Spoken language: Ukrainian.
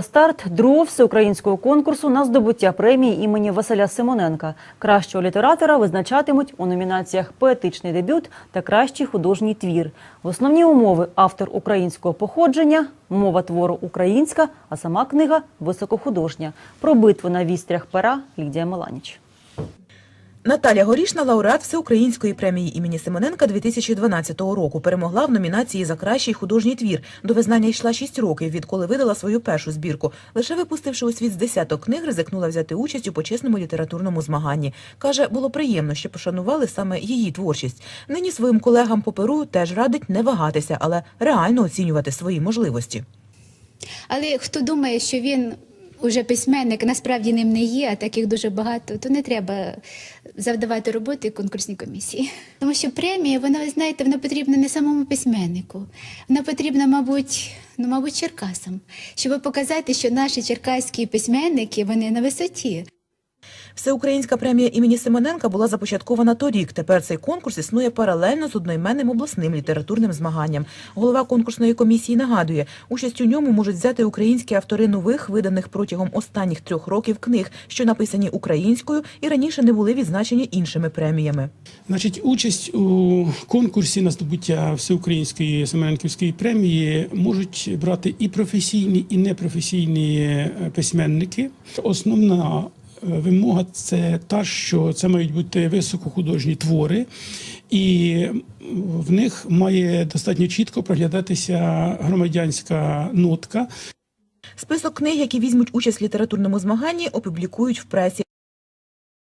Старт другого всеукраїнського конкурсу на здобуття премії імені Василя Симоненка. Кращого літератора визначатимуть у номінаціях Поетичний дебют та Кращий художній твір. В основні умови автор українського походження, мова твору українська, а сама книга високохудожня. Про битву на вістрях пера Лідія Маланіч. Наталя Горішна, лауреат Всеукраїнської премії імені Симоненка 2012 року, перемогла в номінації за кращий художній твір. До визнання йшла 6 років, відколи видала свою першу збірку. Лише випустивши у світ з десяток книг, ризикнула взяти участь у почесному літературному змаганні. Каже, було приємно, що пошанували саме її творчість. Нині своїм колегам по перу теж радить не вагатися, але реально оцінювати свої можливості. Але хто думає, що він уже письменник, насправді ним не є, а таких дуже багато, то не треба завдавати роботи конкурсній комісії. Тому що премія, вона, знаєте, вона потрібна не самому письменнику. Вона потрібна, мабуть, ну, мабуть, черкасам, щоб показати, що наші черкаські письменники вони на висоті. Всеукраїнська премія імені Симоненка була започаткована торік. Тепер цей конкурс існує паралельно з одноіменним обласним літературним змаганням. Голова конкурсної комісії нагадує, участь у ньому можуть взяти українські автори нових, виданих протягом останніх трьох років книг, що написані українською і раніше не були відзначені іншими преміями. Значить, участь у конкурсі на здобуття всеукраїнської Семененківської премії можуть брати і професійні, і непрофесійні е, письменники. Основна вимога це та, що це мають бути високохудожні твори, і в них має достатньо чітко проглядатися громадянська нотка. Список книг, які візьмуть участь в літературному змаганні, опублікують в пресі.